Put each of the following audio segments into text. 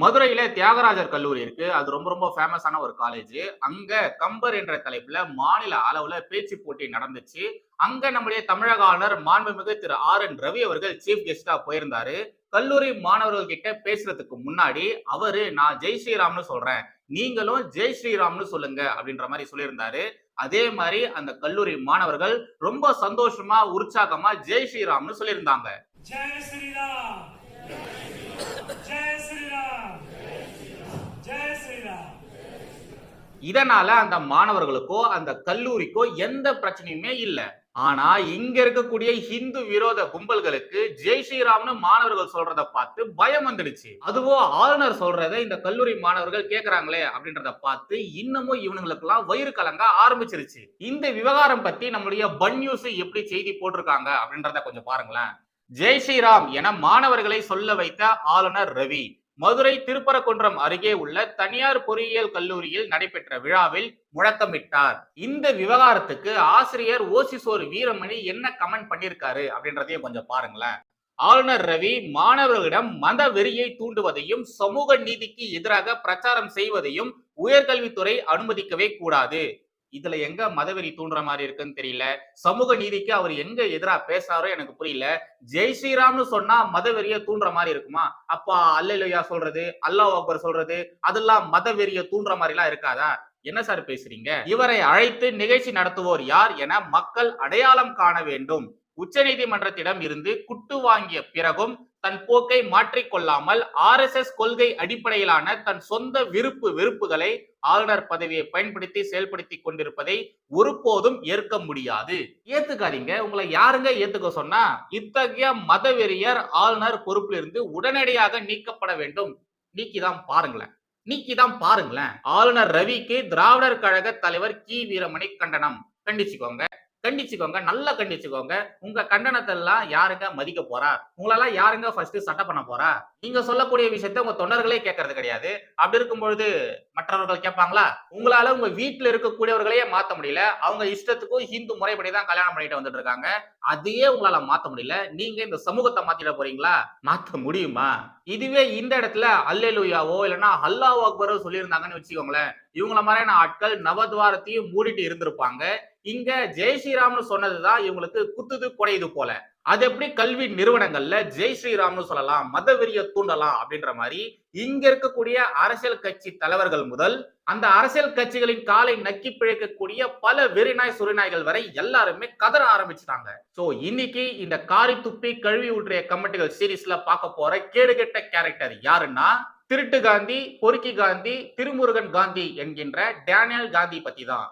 மதுரையில தியாகராஜர் கல்லூரி இருக்கு. அது ரொம்ப ரொம்ப ஃபேமஸான ஒரு காலேஜ் அங்க கம்பர் என்ற தலைப்புல மாநில அளவுல பேச்சு போட்டி நடந்துச்சு. அங்க நம்முடைய தமிழக ஆளுநர் மாண்புமிகு திரு ஆர் என் ரவி அவர்கள் சீஃப் கெஸ்டா போயிருந்தாரு. கல்லூரி மாணவர்கள் கிட்ட பேசுறதுக்கு முன்னாடி அவரு நான் ஜெய் ஸ்ரீராம்னு சொல்றேன். நீங்களும் ஜெய் ஸ்ரீராம்னு சொல்லுங்க அப்படின்ற மாதிரி சொல்லியிருந்தாரு. அதே மாதிரி அந்த கல்லூரி மாணவர்கள் ரொம்ப சந்தோஷமா உற்சாகமா ஜெய் ஸ்ரீராம்னு சொல்லியிருந்தாங்க. ஜெய் ஸ்ரீராம்! ஜெய் ஸ்ரீராம் ஜெய் ஸ்ரீராம் இதனால அந்த மாணவர்களுக்கோ அந்த கல்லூரிக்கோ எந்த பிரச்சனையுமே இல்லை. ஆனா இங்க இருக்கக்கூடிய ஹிந்து விரோத கும்பல்களுக்கு ஜெய் ஸ்ரீராம்னு மாணவர்கள் சொல்றத பார்த்து பயம் வந்துடுச்சு. அதுவோ ஆளுநர் சொல்றத இந்த கல்லூரி மாணவர்கள் கேக்குறாங்களே அப்படின்றத பார்த்து இன்னமும் இவனுங்களுக்கெல்லாம் வயிறு கலங்க ஆரம்பிச்சிருச்சு. இந்த விவகாரம் பத்தி நம்மளுடைய பன் நியூஸ் எப்படி செய்தி போட்டிருக்காங்க அப்படின்றத கொஞ்சம் பாருங்களேன். ஜெய் ஸ்ரீராம் என மாணவர்களை சொல்ல வைத்த ஆளுநர் ரவி. மதுரை திருப்பரங்குன்றம் அருகே உள்ள தனியார் பொறியியல் கல்லூரியில் நடைபெற்ற விழாவில் முழக்கமிட்டார். இந்த விவகாரத்துக்கு ஆசிரியர் ஓசிசோர் வீரமணி என்ன கமெண்ட் பண்ணிருக்காரு அப்படின்றதையும் கொஞ்சம் பாருங்களேன். ஆளுநர் ரவி மாணவர்களிடம் மத வெறியை தூண்டுவதையும் சமூக நீதிக்கு எதிராக பிரச்சாரம் செய்வதையும் உயர்கல்வித்துறை அனுமதிக்கவே கூடாது. இதுல எங்க மதவெறி தூண்டுற மாதிரி இருக்குன்னு தெரியல. சமூக நீதிக்கு அவர் எங்க எதிரா பேசுறாரோ எனக்கு புரியல. ஜெய் ஸ்ரீராம்னு சொன்னா மதவெறிய தூண்டுற மாதிரி இருக்குமா? அப்பா அல்லையா சொல்றது அல்லாஹ் அக்பர் சொல்றது அதெல்லாம் மதவெறிய தூண்டுற மாதிரி எல்லாம் இருக்காதா? என்ன சார் பேசுறீங்க? இவரை அழைத்து நிகழ்ச்சி நடத்துவோர் யார் என மக்கள் அடையாளம் காண வேண்டும். உச்ச நீதிமன்றத்திடம் இருந்து குட்டு வாங்கிய பிறகும் தன் போக்கை மாற்றிக்கொள்ளாமல் ஆர் எஸ் எஸ் கொள்கை அடிப்படையிலான தன் சொந்த விருப்பு வெறுப்புகளை ஆளுநர் பதவியை பயன்படுத்தி செயல்படுத்தி கொண்டிருப்பதை ஒருபோதும் ஏற்க முடியாது. ஏத்துக்காதீங்க. உங்களை யாருங்க ஏத்துக்க சொன்னா இத்தகைய மதவெறியர் ஆளுநர் பொறுப்பிலிருந்து உடனடியாக நீக்கப்பட வேண்டும். நீக்கிதான் பாருங்களேன். நீக்கிதான் பாருங்களேன். ஆளுநர் ரவிக்கு திராவிடர் கழக தலைவர் கி வீரமணி கண்டனம் கண்டிச்சுக்கோங்க. கண்டிச்சுக்கோங்க நல்லா கண்டிச்சுக்கோங்க. உங்க கண்டனத்தை எல்லாம் யாருங்க மதிக்க போறா? உங்களெல்லாம் யாருங்க ஃபர்ஸ்ட் சட்டை பண்ண போறா? நீங்க சொல்லக்கூடிய விஷயத்த உங்க தொண்டர்களே கேட்கறது கிடையாது. அப்படி இருக்கும் பொழுது மற்றவர்கள் கேட்பாங்களா? உங்களால உங்க வீட்டுல இருக்கக்கூடியவர்களையே மாத்த முடியல. அவங்க இஷ்டத்துக்கும் ஹிந்து முறைப்படி தான் கல்யாணம் பண்ணிட்டு வந்துட்டு இருக்காங்க. அதையே உங்களால மாத்த முடியல. நீங்க இந்த சமூகத்தை மாத்திட போறீங்களா? மாத்த முடியுமா? இதுவே இந்த இடத்துல அல்லேலுயாவோ இல்லைன்னா அல்லாஹ் அக்பரோ சொல்லியிருந்தாங்கன்னு வச்சுக்கோங்களேன். இவங்கள மாதிரியான ஆட்கள் நவத்வாரத்தையும் மூடிட்டு இருந்திருப்பாங்க. இங்க ஜெய் ஸ்ரீராம்னு சொன்னதுதான் இவங்களுக்கு குத்துது குறையுது போல. அது எப்படி கல்வி நிறுவனங்கள்ல ஜெய் ஸ்ரீராம்னு சொல்லலாம் மதவெறிய தூண்டலாம் அப்படின்ற மாதிரி இங்க இருக்கக்கூடிய அரசியல் கட்சி தலைவர்கள் முதல் அந்த அரசியல் கட்சிகளின் காலை நக்கி பிழைக்கக்கூடிய பல வெறிநாய் சுரிநாய்கள் வரை எல்லாருமே கதற ஆரம்பிச்சிட்டாங்க. சோ இன்னைக்கு இந்த காரி துப்பி கழுவி ஊற்றிய கமெண்ட்டுகள் சீரீஸ்ல பார்க்க போற கேடுகெட்ட கேரக்டர் யாருன்னா திருட்டு காந்தி பொறுக்கி காந்தி திருமுருகன் காந்தி என்கின்ற டேனியல் காந்தி பத்தி தான்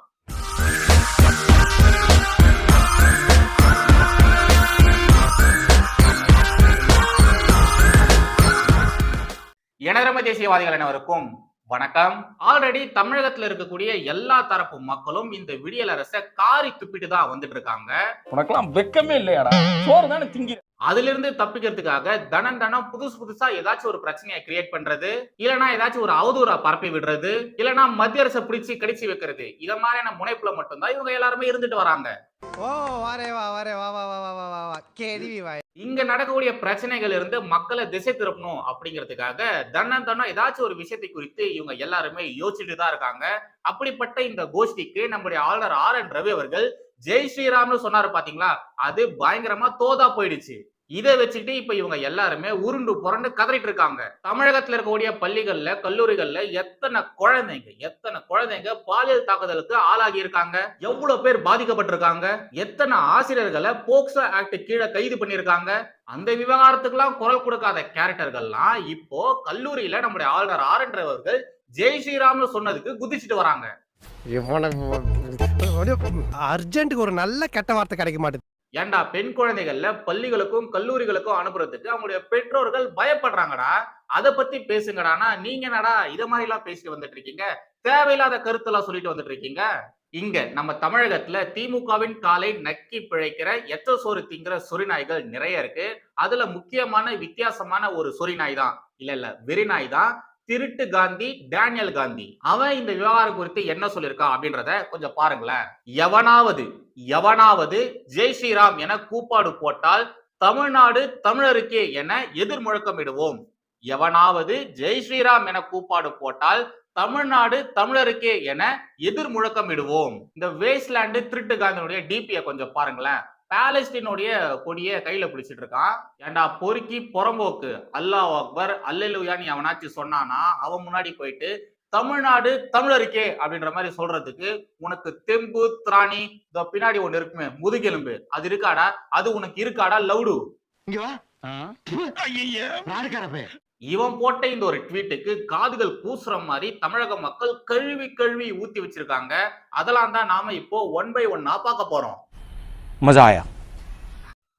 எனதரம தேசியவாதிகள் அனைவருக்கும் வணக்கம். ஆல்ரெடி தமிழகத்துல இருக்கக்கூடிய எல்லா தரப்பு மக்களும் இந்த விடியல் அரச காரி துப்பிட்டு தான் வந்துட்டு இருக்காங்க உனக்கெல்லாம் வெக்கமே இல்லையாடா? சோறு தானே திங்கி அதுல இருந்து தப்பிக்கிறதுக்காக தனம் தனம் புதுசு புதுசா ஏதாச்சும் ஒரு பிரச்சனையை கிரியேட் பண்றது இல்லனா ஏதாச்சும் ஒரு அவதூறா பரப்பி விடுறது இல்லனா மத்திய அரசை பிடிச்சி கடிச்சு வைக்கிறது இத மாதிரியான முனைப்புல மட்டும்தான் இவங்க எல்லாருமே இருந்துட்டு வராங்க. ஓ வாரே வா வாரே வா வா வா வா வா கேள்வி வா இங்க நடக்கக்கூடிய பிரச்சனைகள் இருந்து மக்களை திசை திருப்பணும் அப்படிங்கிறதுக்காக தன்னம் தன்னம் ஏதாச்சும் ஒரு விஷயத்தை குறித்து இவங்க எல்லாருமே யோசிச்சுட்டு தான் இருக்காங்க. அப்படிப்பட்ட இந்த கோஷ்டிக்கு நம்முடைய ஆளுநர் ஆர் என் ரவி அவர்கள் ஜெய் ஸ்ரீராம்னு சொன்னாரு பாத்தீங்களா? அது பயங்கரமா தோதா போயிடுச்சு. இதை வச்சுக்கிட்டு இப்ப இவங்க எல்லாருமே உருண்டு புரண்டு கதறிட்டு இருக்காங்க. தமிழகத்துல இருக்கக்கூடிய பள்ளிகள்ல கல்லூரிகள்ல எத்தனை குழந்தைங்க எத்தனை குழந்தைங்க பாலியல் தாக்குதலுக்கு ஆளாகி இருக்காங்க? எவ்வளவு பேர் பாதிக்கப்பட்டிருக்காங்க? எத்தனை ஆசிரியர்களை போக்சோ ஆக்ட் கீழே கைது பண்ணிருக்காங்க அந்த விவகாரத்துக்கெல்லாம் குரல் கொடுக்காத கேரக்டர்கள்லாம் இப்போ கல்லூரியில நம்முடைய ஆளுநர் ஆர் என் ரவி அவர்கள் ஜெய் ஸ்ரீராம்னு சொன்னதுக்கு குதிச்சுட்டு வராங்க. அர்ஜென்ட்டுக்கு ஒரு நல்ல கெட்ட வார்த்தை கிடைக்க மாட்டேது. ஏன்டா பெண் குழந்தைகள்ல பள்ளிகளுக்கும் கல்லூரிகளுக்கும் அனுப்புறதுக்கு அவங்களுடைய பெற்றோர்கள் பயப்படுறாங்கடா. அதை பத்தி பேசுங்கடானா நீங்க என்னடா இத மாதிரி எல்லாம் பேசிட்டு வந்துட்டு இருக்கீங்க? தேவையில்லாத கருத்தெல்லாம் சொல்லிட்டு வந்துட்டு இருக்கீங்க? இங்க நம்ம தமிழகத்துல திமுகவின் காலை நக்கி பிழைக்கிற எத்த சோறு திங்கிற சொறிநாய்கள் நிறைய இருக்கு. அதுல முக்கியமான வித்தியாசமான ஒரு சொறிநாய் தான். இல்ல இல்ல வெறிநாய் தான். திருட்டு காந்தி டேனியல் காந்தி. அவன் இந்த விவகாரம் குறித்து என்ன சொல்லியிருக்கான் அப்படின்றத கொஞ்சம் பாருங்களேன். எவனாவது எவனாவது ஜெய் ஸ்ரீராம் என கூப்பாடு போட்டால் தமிழ்நாடு தமிழருக்கே என எதிர் முழக்கமிடுவோம் எவனாவது ஜெய் ஸ்ரீராம் என கூப்பாடு போட்டால் தமிழ்நாடு தமிழருக்கே என எதிர் முழக்கமிடுவோம் இந்த வேஸ்ட்லேண்டு திருட்டு காந்தியினுடைய டிபியை கொஞ்சம் பாருங்களேன். பாலஸ்தீனுடைய கொடிய கையில பிடிச்சிட்டு இருக்கான். ஏன்டா பொறுக்கி புறம்போக்கு? அல்லாஹ் அக்பர் அல்லேலூயான்னு எவனாச்சும் சொன்னானா அவன் முன்னாடி போயிட்டு தமிழ்நாடு தமிழருக்கே அப்படின்ற மாதிரி சொல்றதுக்கு உனக்கு தெம்பு திராணி இந்த பின்னாடி ஒண்ணு இருக்குமே முதுகெலும்பு. அது இருக்காடா? அது உனக்கு இருக்காடா? லவுடு. இங்க வா. நாடுக்காரப்பே இவன் போட்ட இந்த ஒரு ட்வீட்டுக்கு காதுகள் கூசுற மாதிரி தமிழக மக்கள் கழுவி கழுவி ஊத்தி வச்சிருக்காங்க. அதெல்லாம் தான் நாம இப்போ ஒன் பை ஒன்னா பார்க்க போறோம். மஜா ஆயா.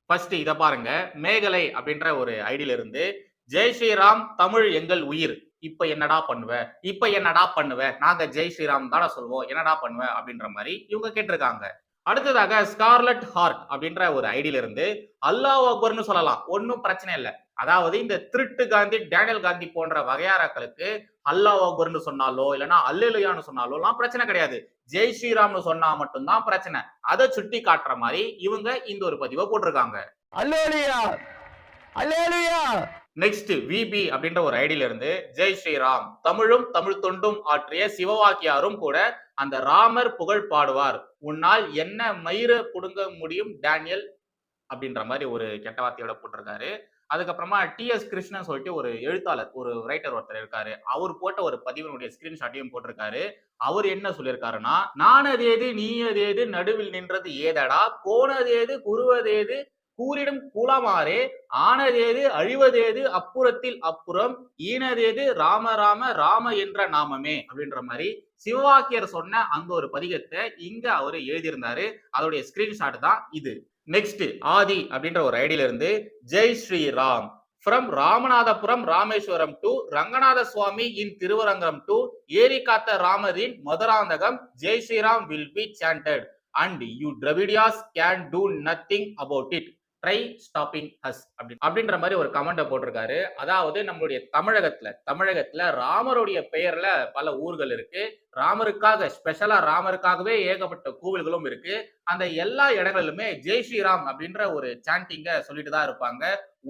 ஃபர்ஸ்ட் இதை பாருங்க மேகலை அப்படின்ற ஒரு ஐடியில இருந்து ஜெய் ஸ்ரீராம் தமிழ் எங்கள் உயிர். இப்ப என்னடா பண்ணுவ? இப்ப என்னடா பண்ணுவ? நாங்க ஜெய் ஸ்ரீராம் தானே சொல்வோம். என்னடா பண்ணுவ? அப்படின்ற மாதிரி இவங்க கேட்டிருக்காங்க. அடுத்ததாக ஸ்கார்லட் ஹார்ட் அப்படின்ற ஒரு ஐடியில இருந்து அல்லாஹ் அக்பர்னு சொல்லலாம். ஒன்னும் பிரச்சனை இல்லை. அதாவது இந்த திருட்டு காந்தி டேனியல் காந்தி போன்ற வகையாராக்களுக்கு அல்லாஹ் அக்பர்னு சொன்னாலோ இல்லைன்னா அல்லேலுயான்னு சொன்னாலோ எல்லாம் பிரச்சனை கிடையாது. ஜெய் ஸ்ரீராம்னு சொன்னா மட்டும்தான் பிரச்சனை. அதை சுட்டி காட்டுற மாதிரி இவங்க இந்த ஒரு பதிவை போட்டிருக்காங்க. நெக்ஸ்ட் விபி அப்படின்ற ஒரு ஐடியில இருந்து ஜெய் ஸ்ரீராம் தமிழும் தமிழ் தொண்டும் ஆற்றிய சிவவாக்கியாரும் கூட அந்த ராமர் புகழ் பாடுவார். உன்னால் என்ன மயிர புடுங்க முடியும் டேனியல்? அப்படின்ற மாதிரி ஒரு கெட்ட வார்த்தையோட போட்டிருக்காரு. அதுக்கப்புறமா டிஎஸ் கிருஷ்ணன் சொல்லிட்டு ஒரு எழுத்தாளர் ஒரு ரைட்டர் ஒருத்தர் இருக்காரு. அவர் போட்ட ஒரு பதிவினுடைய ஸ்கிரீன்ஷாட்டையும் போட்டிருக்காரு. அவர் என்ன சொல்லியிருக்காருன்னா நானதேது நீயதேது நடுவில் நின்றது ஏதடா போனதேது குருவதேது கூறிடும் குளமாறே ஆனதேது அழிவதேது அப்புறத்தில் அப்புறம் ஈனதேது ராம ராம ராம என்ற நாமமே அப்படின்ற மாதிரி சிவவாக்கியர் சொன்ன அந்த ஒரு பதிகத்தை இங்க அவரு எழுதியிருந்தாரு. அதோடைய ஸ்கிரீன்ஷாட் தான் இது. நெக்ஸ்ட் ஆதி அப்படின்ற ஒரு ஐடியில இருந்து Jai Shriram. From Ramanathapuram Rameswaram to Ranganatha Swami in Thiruvarangam to ஏரி காத்த ராமரின் Madurantakam Jai Shriram will be chanted and you Dravidians can do nothing about it try stopping us அப்படி அப்படின்ற மாதிரி ஒரு கமெண்ட்டை போட்டிருக்காரு. அதாவது நம்மளுடைய தமிழகத்துல தமிழகத்துல ராமருடைய பெயர்ல பல ஊர்கள் இருக்கு. ராமருக்காக ஸ்பெஷலா ராமருக்காகவே ஏகப்பட்ட கோவில்களும் இருக்கு. அந்த எல்லா இடங்களிலுமே ஜெய் ஸ்ரீராம் அப்படின்ற ஒரு சாண்டிங்க சொல்லிட்டு தான் இருப்பாங்க.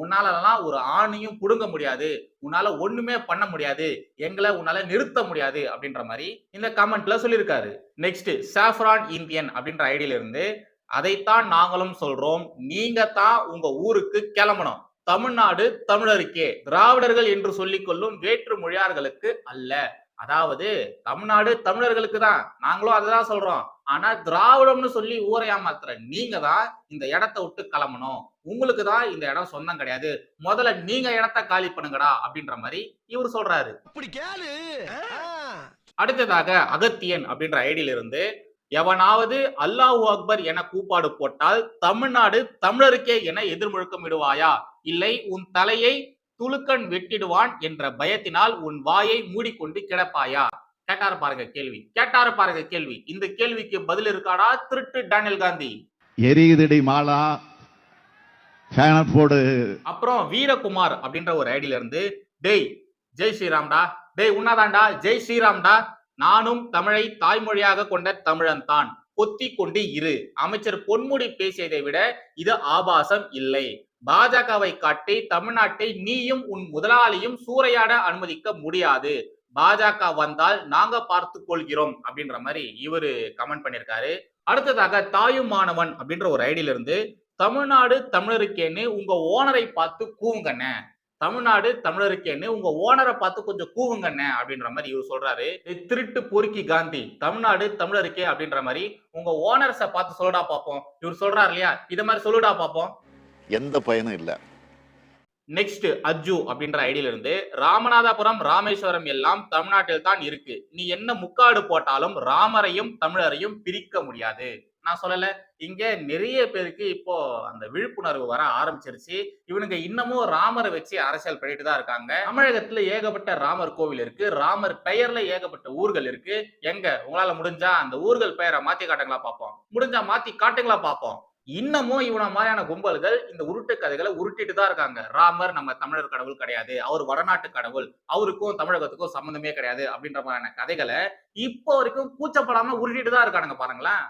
உன்னாலலாம் ஒரு ஆணையும் புடுங்க முடியாது. உன்னால ஒண்ணுமே பண்ண முடியாது. எங்களை உன்னால நிறுத்த முடியாது அப்படின்ற மாதிரி இந்த கமெண்ட்ல சொல்லியிருக்காரு. நெக்ஸ்ட் சாஃப்ரான் இந்தியன் அப்படின்ற ஐடியில இருந்து அதைத்தான் நாங்களும் சொல்றோம். நீங்க தான் உங்க ஊருக்கு கிளம்பணும். தமிழ்நாடு தமிழருக்கே. திராவிடர்கள் என்று சொல்லிக் கொள்ளும் வேற்று மொழியார்களுக்கு அல்ல. அதாவது தமிழ்நாடு தமிழர்களுக்கு தான். நாங்களும் அதுதான் சொல்றோம். ஆனா திராவிடம்னு சொல்லி ஊரை ஏமாத்துற நீங்க தான் இந்த இடத்த விட்டு கிளம்பணும். உங்களுக்கு தான் இந்த இடம் சொந்தம் கிடையாது. முதல்ல நீங்க இடத்த காலி பண்ணுங்கடா அப்படின்ற மாதிரி இவர் சொல்றாரு. அடுத்ததாக அகத்தியன் அப்படின்ற ஐடியில இருந்து எவனாவது அல்லாஹு அக்பர் என கூப்பாடு போட்டால் தமிழ்நாடு தமிழருக்கே என எதிர்முழக்கம் இடுவாயா? இல்லை உன் தலையை துலுக்கன் வெட்டிடுவான் என்ற பயத்தினால் உன் வாயை மூடிக்கொண்டு கிடப்பாயா? கேட்டாரு பாருங்க கேள்வி. கேட்டாரு பாருங்க கேள்வி. இந்த கேள்விக்கு பதில் இருக்காடா? திருட்டு டேனியல் காந்தி. எரியுதடி மாலா. அப்புறம் வீரகுமார் அப்படின்ற ஒரு ஐடியில இருந்து டேய் ஜெய் ஸ்ரீராம்டா. டேய் உன்னாதான்டா? ஜெய் ஸ்ரீராம்டா. நானும் தமிழை தாய்மொழியாக கொண்ட தமிழன் தான். பொத்தி கொண்டு இரு. அமைச்சர் பொன்முடி பேசியதை விட இது ஆபாசம் இல்லை. பாஜகவை காட்டி தமிழ்நாட்டை நீயும் உன் முதலாளியும் சூறையாட அனுமதிக்க முடியாது. பாஜக வந்தால் நாங்க பார்த்து கொள்கிறோம் அப்படின்ற மாதிரி இவரு கமெண்ட் பண்ணிருக்காரு அடுத்ததாக தாயும் மாணவன் அப்படின்ற ஒரு ஐடியில இருந்து தமிழ்நாடு தமிழருக்கேன்னு உங்க ஓனரை பார்த்து கூவுங்கண்ண. தமிழ்நாடு தமிழருக்கேன்னு உங்க ஓனரை பார்த்து கொஞ்சம் கூவுங்கண்ணே அப்படின்ற மாதிரி இவர் சொல்றாரு. "ஏய், திருட்டு பொறுக்கி காந்தி தமிழ்நாடு தமிழருக்கே அப்படின்ற மாதிரி உங்க ஓனர்ஸை பார்த்து சொல்லுடா பார்ப்போம் இவர் சொல்றாரு இல்லையா? இத மாதிரி சொல்லுடா பார்ப்போம் எந்த பயனும் இல்லை. நெக்ஸ்ட் அஜு அப்படின்ற ஐடியில இருந்து ராமநாதபுரம் ராமேஸ்வரம் எல்லாம் தமிழ்நாட்டில் தான் இருக்கு. நீ என்ன முக்காடு போட்டாலும் ராமரையும் தமிழரையும் பிரிக்க முடியாது. நான் சொல்லல. இங்க நிறைய பேருக்கு இப்போ அந்த விழிப்புணர்வு வர ஆரம்பிச்சிருச்சு. இவனுங்க இன்னமும் ராமரை வச்சு அரசியல் பண்ணிட்டு தான் இருக்காங்க. தமிழகத்துல ஏகப்பட்ட ராமர் கோவில் இருக்கு. ராமர் பெயர்ல ஏகப்பட்ட ஊர்கள் இருக்கு. எங்க? உங்களால முடிஞ்சா அந்த ஊர்கள் பெயரை மாத்தி காட்டுங்களா பார்ப்போம் முடிஞ்சா மாத்தி காட்டுங்களா பார்ப்போம் இன்னமும் இவன மாதிரியான கும்பல்கள் இந்த உருட்டு கதைகளை உருட்டிட்டு தான் இருக்காங்க. ராமர் நம்ம தமிழர் கடவுள் கிடையாது. அவர் வடநாட்டு கடவுள். அவருக்கும் தமிழகத்துக்கும் சம்பந்தமே கிடையாது அப்படின்ற மாதிரியான கதைகளை இப்போ வரைக்கும் கூச்சப்படாம உருட்டிட்டு தான் இருக்கானுங்க பாருங்களேன்.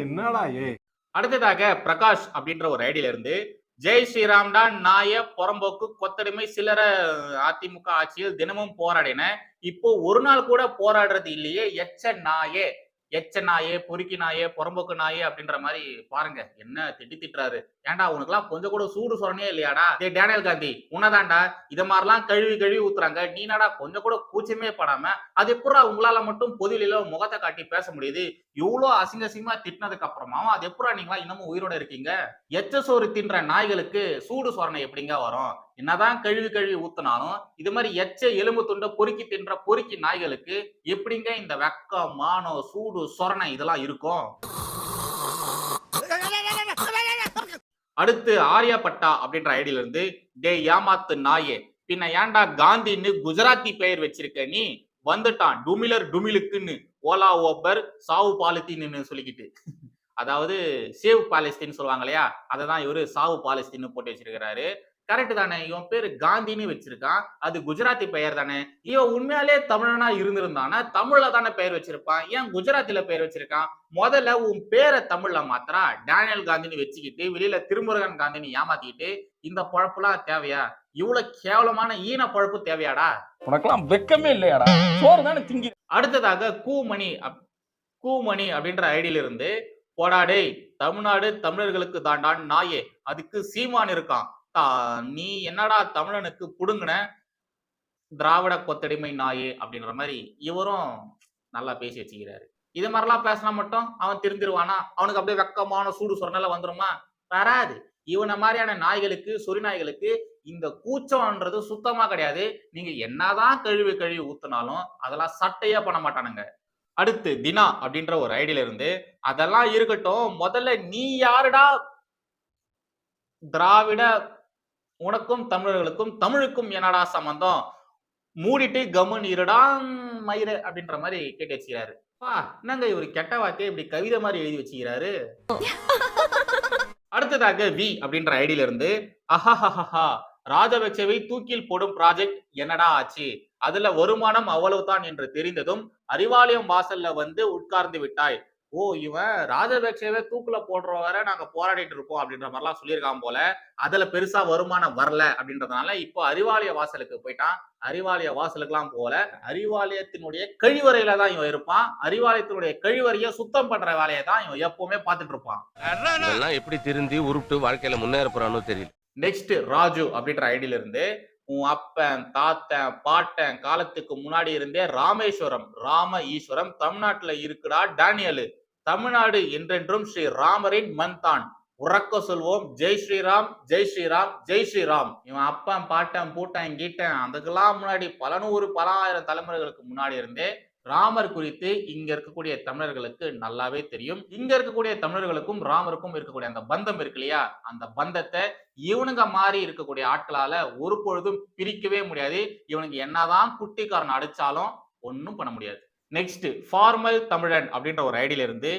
என்னடா ஏ? அடுத்ததாக பிரகாஷ் அப்படின்ற ஒரு ஐடியில இருந்து ஜெய் ஸ்ரீராம்டா நாய புறம்போக்கு கொத்தடிமை சிலர அதிமுக ஆட்சியில் தினமும் போராடின. இப்போ ஒரு நாள் கூட போராடுறது இல்லையே எச்ச நாயே. எச்ச நாயே பொறுக்கி நாயே புறம்போக்கு நாயே அப்படின்ற மாதிரி பாருங்க. என்ன திட்டி திட்டுறாரு. ஏன்டா உனக்குலாம் கொஞ்சம் கூட சூடு சொரணையே இல்லையாடா? டே டேனியல் காந்தி உன்னதான்டா. இத மாதிரிலாம் கழுவி கழுவி ஊத்துறாங்க. நீனாடா கொஞ்சம் கூட கூச்சமே படாம அது எப்படா உங்களால மட்டும் பொதுவில முகத்தை காட்டி பேச முடியுது? இவ்வளோ அசிங்க அசிங்கமா திட்டினதுக்கு அப்புறமாவும் அது எப்படா நீங்களா இன்னமும் உயிரோட இருக்கீங்க? எச்ச சோறு தின்ற நாய்களுக்கு சூடு சொரணை எப்படிங்க வரும்? என்னதான் கழுவி கழுவி ஊத்துனாலும் இது மாதிரி எச்ச எலும்பு துண்டை பொறுக்கி தின்ற பொறுக்கி நாய்களுக்கு எப்படிங்க இந்த வெக்கம் மானம் சூடு சொரணை இதெல்லாம் இருக்கும்? அடுத்து ஆர்யாபட்டா அப்படின்ற ஐடியில இருந்து டே ஏமாத்து நாயே. பின்ன ஏன்டா காந்தின்னு குஜராத்தி பெயர் வச்சிருக்க நீ? வந்துட்டான். டுமிலர் டுமிலுக்குன்னு. ஓலா ஓபர் சாவு பாலித்தீன்னு சொல்லிக்கிட்டு. அதாவது சேவ் பாலஸ்தீன் சொல்லுவாங்க இல்லையா? அதை தான் இவரு சாவு பாலஸ்தீன் போட்டு வச்சிருக்கிறாரு. கரெக்ட் தானே. இவன் பேரு காந்தின்னு வச்சிருக்கான் அது குஜராத்தி பெயர் தானே. இவன் உண்மையாலே தமிழனா இருந்திருந்தானா தமிழ்ல தானே பெயர் வச்சிருப்பான். ஏன் குஜராத்தில பெயர் வச்சிருக்கான்? முதல்ல உன் பேரை தமிழ்ல மாத்திரா டேனியல் காந்தின்னு வச்சுக்கிட்டு வெளியில திருமுருகன் காந்தின்னு ஏமாத்திக்கிட்டு இந்த பழப்புலாம் தேவையா? இவ்வளவு கேவலமான ஈன பழப்பு தேவையாடா? உனக்கெல்லாம் வெக்கமே இல்லையாடா? சோறு தானே திங்கி அடுத்ததாக கூமணி கூமணி அப்படின்ற ஐடியில இருந்து போடா டேய் தமிழ்நாடு தமிழர்களுக்கு தாண்டான் நாயே. அதுக்கு சீமான் இருக்கான். நீ என்னடா தமிழனுக்கு புடுங்கின? திராவிட கொத்தடிமை நாயே அப்படின்ற மாதிரி இவரும் நல்லா பேசி வச்சுக்கிறாரு. இது மாதிரிலாம் பேசினா மட்டும் அவன் திருந்திருவானா? அவனுக்கு அப்படியே வெக்கமான சூடு சொரணல வந்துருமா? வராது. இவனை மாதிரியான நாய்களுக்கு சொறி நாய்களுக்கு இந்த கூச்சம்ன்றது சுத்தமா கிடையாது. நீங்க என்னதான் கழுவி கழுவி ஊத்துனாலும் அதெல்லாம் சட்டையே பண்ண மாட்டானுங்க. அடுத்து தினா அப்படின்ற ஒரு ஐடியில இருந்து அதெல்லாம் இருக்கட்டும் முதல்ல நீ யாருடா திராவிட உனக்கும் தமிழர்களுக்கும் தமிழுக்கும் என்னடா சம்பந்தம்? மூடிட்டு கமன் இருடா மயிர அப்படின்ற மாதிரி கேட்டு வச்சுக்கிறாரு. பா என்னங்க இவர் கெட்ட வார்த்தையை இப்படி கவிதை மாதிரி எழுதி வச்சுக்கிறாரு? அடுத்ததாக வி அப்படின்ற ஐடியில இருந்து அஹஹஹா ராஜபக்சவை தூக்கில் போடும் ப்ராஜெக்ட் என்னடா ஆச்சு? அதுல வருமானம் அவ்வளவுதான் என்று தெரிந்ததும் அறிவாலயம் வாசல்ல வந்து உட்கார்ந்து விட்டாய். ஓ இவன் ராஜபக்சேவை தூக்குல போடுற வரை நாங்க போராடிட்டு இருக்கோம் அப்படின்ற மாதிரிலாம் சொல்லியிருக்கான் போல. அதுல பெருசா வருமானம் வரல அப்படின்றதுனால இப்போ அறிவாலய வாசலுக்கு போயிட்டான். அறிவாலய வாசலுக்குலாம் போல அறிவாலயத்தினுடைய கழிவறையில தான் இவன் இருப்பான். அறிவாலயத்தினுடைய கழிவறைய சுத்தம் பண்ற வேலையை தான் இவன் எப்பவுமே பார்த்துட்டு இருப்பான். எப்படி திருந்தி உருப்பிட்டு வாழ்க்கையில முன்னேற போறானோ தெரியல. நெக்ஸ்ட் ராஜு அப்படின்ற ஐடியில இருந்து உன் அப்பன் தாத்தன் பாட்டன் காலத்துக்கு முன்னாடி இருந்தே ராமேஸ்வரம் ராம ஈஸ்வரம் தமிழ்நாட்டுல இருக்குடா டேனியலு. தமிழ்நாடு என்றென்றும் ஸ்ரீ ராமரின் மந்தான் உறக்க சொல்வோம் ஜெய் ஸ்ரீராம் ஜெய் ஸ்ரீராம் ஜெய் ஸ்ரீராம். இவன் அப்பன் பாட்டன் பூட்டன் கீட்டன் அதுக்கெல்லாம் முன்னாடி பல நூறு பல ஆயிரம் தலைமுறைகளுக்கு முன்னாடி இருந்தே ராமர் குறித்து இங்க இருக்கக்கூடிய தமிழர்களுக்கு நல்லாவே தெரியும். இங்க இருக்கக்கூடிய தமிழர்களுக்கும் ராமருக்கும் இருக்கக்கூடிய அந்த பந்தம் இருக்கு இல்லையா? அந்த பந்தத்தை இவனுங்க மாறி இருக்கக்கூடிய ஆட்களால ஒரு பொழுதும் பிரிக்கவே முடியாது. இவனுக்கு என்னதான் குட்டிக்காரன் அடிச்சாலும் ஒன்றும் பண்ண முடியாது. நெக்ஸ்ட் ஃபார்மல் தமிழன் அப்படின்ற ஒரு ஐடியில இருந்து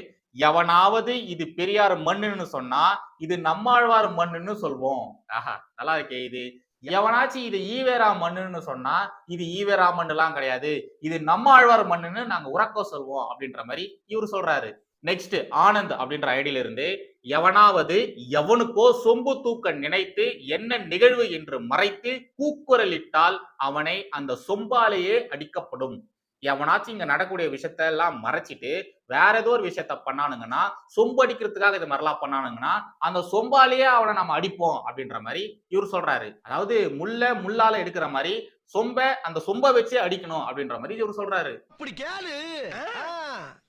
எவனாவது இது பெரியார் மண்ணுன்னு சொன்னா இது நம்மாழ்வார் மண்ணுன்னு சொல்வோம். ஆஹா நல்லா இருக்கே இது. எவனாச்சும் இது ஈவேரா மண்ணுன்னு சொன்னா இது ஈவேரா மண்ணுலாம் கிடையாது. இது நம்ம ஆழ்வார் மண்ணுன்னு நாங்க உறக்க சொல்வோம் அப்படின்ற மாதிரி இவர் சொல்றாரு. நெக்ஸ்ட் ஆனந்த் அப்படின்ற ஐடியில இருந்து எவனாவது எவனுக்கோ சொம்பு தூக்க நினைத்து என்ன நிகழ்வு என்று மறைத்து கூக்குரலிட்டால் அவனை அந்த சொம்பாலேயே அடிக்கப்படும். எவனாச்சும் இங்க நடக்கக்கூடிய விஷயத்த எல்லாம் மறைச்சிட்டு வேற ஏதோ ஒரு விஷயத்த பண்ணானுங்கன்னா சொம்பு அடிக்கிறதுக்காக இது மாதிரிலாம் பண்ணானுங்கன்னா அந்த சொம்பாலேயே அவனை நம்ம அடிப்போம் அப்படின்ற மாதிரி இவர் சொல்றாரு. அதாவது முள்ள முள்ளால எடுக்கிற மாதிரி சொம்ப அந்த சொம்ப வச்சு அடிக்கணும் அப்படின்ற மாதிரி இவர் சொல்றாரு. இப்படி கேளு.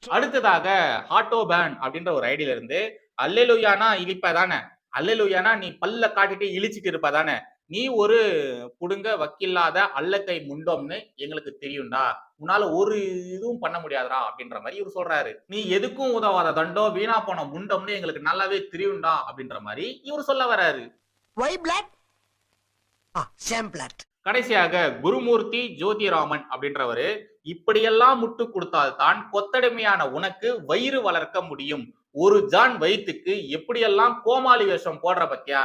அடுத்ததாக ஹாட்டோ பேன் அப்படின்ற ஒரு ஐடியில இருந்து அல்லேலுயானா இழிப்பதானே? அல்லேலுயானா நீ பல்ல காட்டிட்டு இழிச்சிட்டு இருப்பதானே? நீ ஒரு புடுங்க வக்கில்லாத அல்லக்கை முண்டோம்னு எங்களுக்கு தெரியும்டா. உன்னால ஒரு இதுவும் பண்ண முடியாதுடா அப்படின்ற மாதிரி இவர் சொல்றாரு. நீ எதுக்கும் உதவாத தண்டம் வீணா போன முண்டம்னு எங்களுக்கு நல்லாவே தெரியும்டா அப்படின்ற மாதிரி இவர் சொல்ல வராரு. பிளாட் கடைசியாக குருமூர்த்தி ஜோதிராமன் அப்படின்றவரு இப்படியெல்லாம் முட்டு கொடுத்தால்தான் கொத்தடிமையான உனக்கு வயிறு வளர்க்க முடியும். ஒரு ஜான் வயிற்றுக்கு எப்படியெல்லாம் கோமாளி வேஷம் போடுற பத்தியா?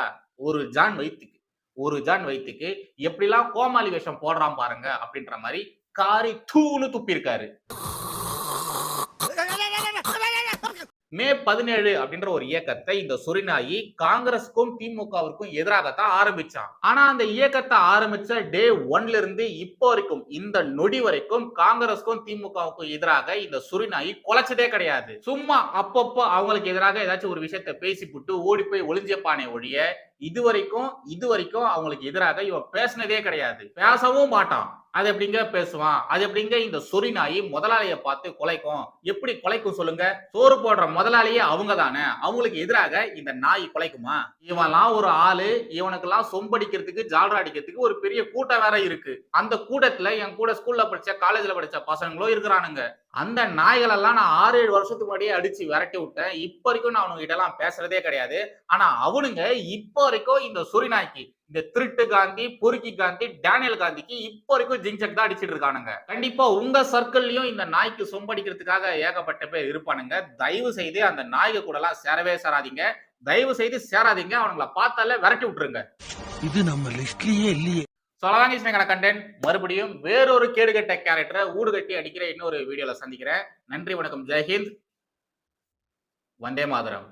ஒரு ஜான் வயிற்றுக்கு ஒரு ஜான் வயிற்றுக்கு எப்படிலாம் கோமாளி வேஷம் போடுறான் பாருங்க அப்படின்ற மாதிரி காரி தூணு துப்பியிருக்காரு. மே பதினேழு அப்படின்ற ஒரு இயக்கத்தை இந்த சொரிநாயி காங்கிரஸுக்கும் திமுகவிற்கும் எதிராகத்தான் ஆரம்பிச்சான். ஆனா அந்த இயக்கத்தை ஆரம்பிச்ச டே ஒன்ல இருந்து இப்போ வரைக்கும் இந்த நொடி வரைக்கும் காங்கிரஸுக்கும் திமுகவுக்கும் எதிராக இந்த சுரிநாயி குலைச்சதே கிடையாது. சும்மா அப்பப்போ அவங்களுக்கு எதிராக ஏதாச்சும் ஒரு விஷயத்த பேசிப்புட்டு ஓடி போய் ஒளிஞ்சப்பானே ஒழிய இது வரைக்கும் இது வரைக்கும் அவங்களுக்கு எதிராக இவன் பேசினதே கிடையாது. பேசவும் மாட்டான். அது எப்படிங்க பேசுவான்? அது எப்படிங்க இந்த சொறி நாய் முதலாளியை பார்த்து குலைக்கும்? எப்படி குலைக்கும் சொல்லுங்க? சோறு போடுற முதலாளியே அவங்க தானே அவங்களுக்கு எதிராக இந்த நாய் குலைக்குமா? இவன்லாம் ஒரு ஆளு. இவனுக்கெல்லாம் சொம்படிக்கிறதுக்கு ஜால்ரா அடிக்கிறதுக்கு ஒரு பெரிய கூட்டம் வேற இருக்கு. அந்த கூட்டத்துல என் கூட ஸ்கூல்ல படிச்ச காலேஜ்ல படிச்ச பசங்களும் இருக்கிறானுங்க. அந்த நாய்களெல்லாம் நான் ஆறு ஏழு வருஷத்துக்கு முன்னாடியே அடிச்சு விரட்டி விட்டேன். இப்போ வரைக்கும் நான் அவனுங்க கிட்ட எல்லாம் பேசுறதே கிடையாது. ஆனா அவனுங்க இப்போ வரைக்கும் இந்த சொறி நாய்க்கு இந்த திருட்டு காந்தி பொறுக்கி காந்தி டேனியல் காந்திக்கு இப்போ வரைக்கும் ஜிங்சக் தான் அடிச்சிட்டு இருக்கானுங்க. கண்டிப்பா உங்க சர்க்கிள்லயும் இந்த நாய்க்கு சொம்படிக்கிறதுக்காக ஏகப்பட்ட பேர் இருப்பானுங்க. தயவு செய்து அந்த நாய்க்கு கூட எல்லாம் சேரவே சேராதீங்க. தயவு செய்து சேராதீங்க. அவனுங்கள பார்த்தாலே விரட்டி விட்டுருங்க. இது நம்ம லிஸ்ட்லயே இல்லையே. சொலதாங்கிஸ்மைக்கான கண்டென்ட் மறுபடியும் வேறொரு கேடுகட்ட கேரக்டரை ஊடு கட்டி அடிக்கிற இன்னொரு வீடியோல சந்திக்கிறேன். நன்றி வணக்கம். ஜெய்ஹிந்த் வந்தே மாதரம்.